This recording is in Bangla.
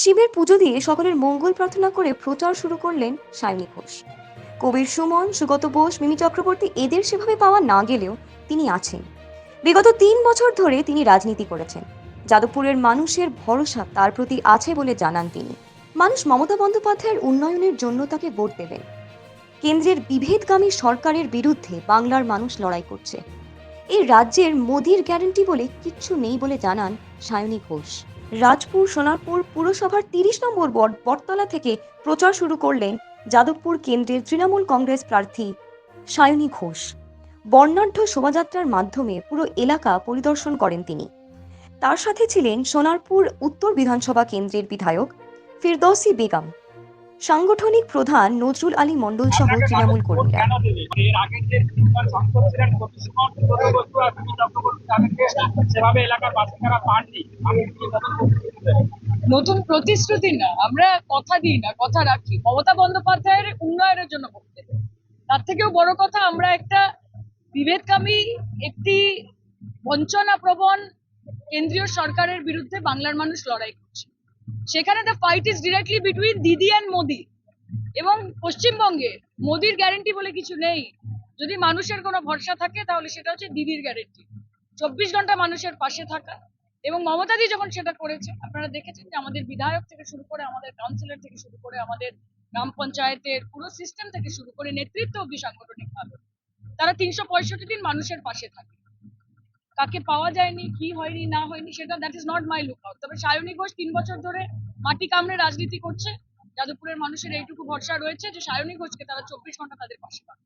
শিবের পুজো দিয়ে সকলের মঙ্গল প্রার্থনা করে প্রচার শুরু করলেন সায়নী ঘোষ। কবির সুমন, সুগত বোস, মিমি চক্রবর্তী এদের সেভাবে পাওয়া না গেলেও তিনি আছেন। বিগত তিন বছর ধরে তিনি রাজনীতি করেছেন। যাদবপুরের মানুষের ভরসা তার প্রতি আছে বলে জানান তিনি। মানুষ মমতা বন্দ্যোপাধ্যায়ের উন্নয়নের জন্য তাকে ভোট দেবেন। কেন্দ্রের বিভেদগামী সরকারের বিরুদ্ধে বাংলার মানুষ লড়াই করছে। এই রাজ্যের মোদির গ্যারান্টি বলে কিচ্ছু নেই বলে জানান সায়নী ঘোষ। রাজপুর সোনারপুর পুরসভার তিরিশ নম্বর ওয়ার্ড বটতলা থেকে প্রচার শুরু করলেন যাদবপুর কেন্দ্রের তৃণমূল কংগ্রেস প্রার্থী সায়নী ঘোষ। বর্ণাঢ্য শোভাযাত্রার মাধ্যমে পুরো এলাকা পরিদর্শন করেন তিনি। তার সাথে ছিলেন সোনারপুর উত্তর বিধানসভা কেন্দ্রের বিধায়ক ফিরদৌসি বেগম। সাংগঠনিক প্রধান নজরুল আলী মণ্ডল সহ তৃণমূল কর্মীরা। নতুন প্রতিশ্রুতি না, আমরা কথা দিই না, কথা রাখি। মমতা বন্দ্যোপাধ্যায়ের উন্নয়নের জন্য করতে তার থেকেও বড় কথা, আমরা একটা বিভেদকামী একটি বঞ্চনা প্রবণ কেন্দ্রীয় সরকারের বিরুদ্ধে বাংলার মানুষ লড়াই করছে। সেখানে the fight is directly between Didi and Modi. এবং পশ্চিমবঙ্গে মোদির গ্যারেন্টি বলে কিছু নেই। যদি মানুষের কোনো ভরসা থাকে, তাহলে সেটা হচ্ছে দিদির গ্যারেন্টি চব্বিশ ঘণ্টা মানুষের পাশে থাকা এবং মমতাদি যখন সেটা করেছে, আপনারা দেখেছেন যে আমাদের বিধায়ক থেকে শুরু করে আমাদের কাউন্সিলর থেকে শুরু করে আমাদের গ্রাম পঞ্চায়েতের পুরো সিস্টেম থেকে শুরু করে নেতৃত্ব অব্দি সাংগঠনিক ভাবে তারা তিনশো পঁয়ষট্টি দিন মানুষের পাশে থাকে। কাকে পাওয়া যায়নি, কি হয়নি, না হয়নি, সেটা that is not my lookout তবে সায়নী ঘোষ তিন বছর ধরে মাটি কামড়ে রাজনীতি করছে, যাদবপুরের মানুষের এইটুকু ভরসা রয়েছে যে সায়নী ঘোষকে তারা চব্বিশ ঘণ্টা তাদের পাশে পাবে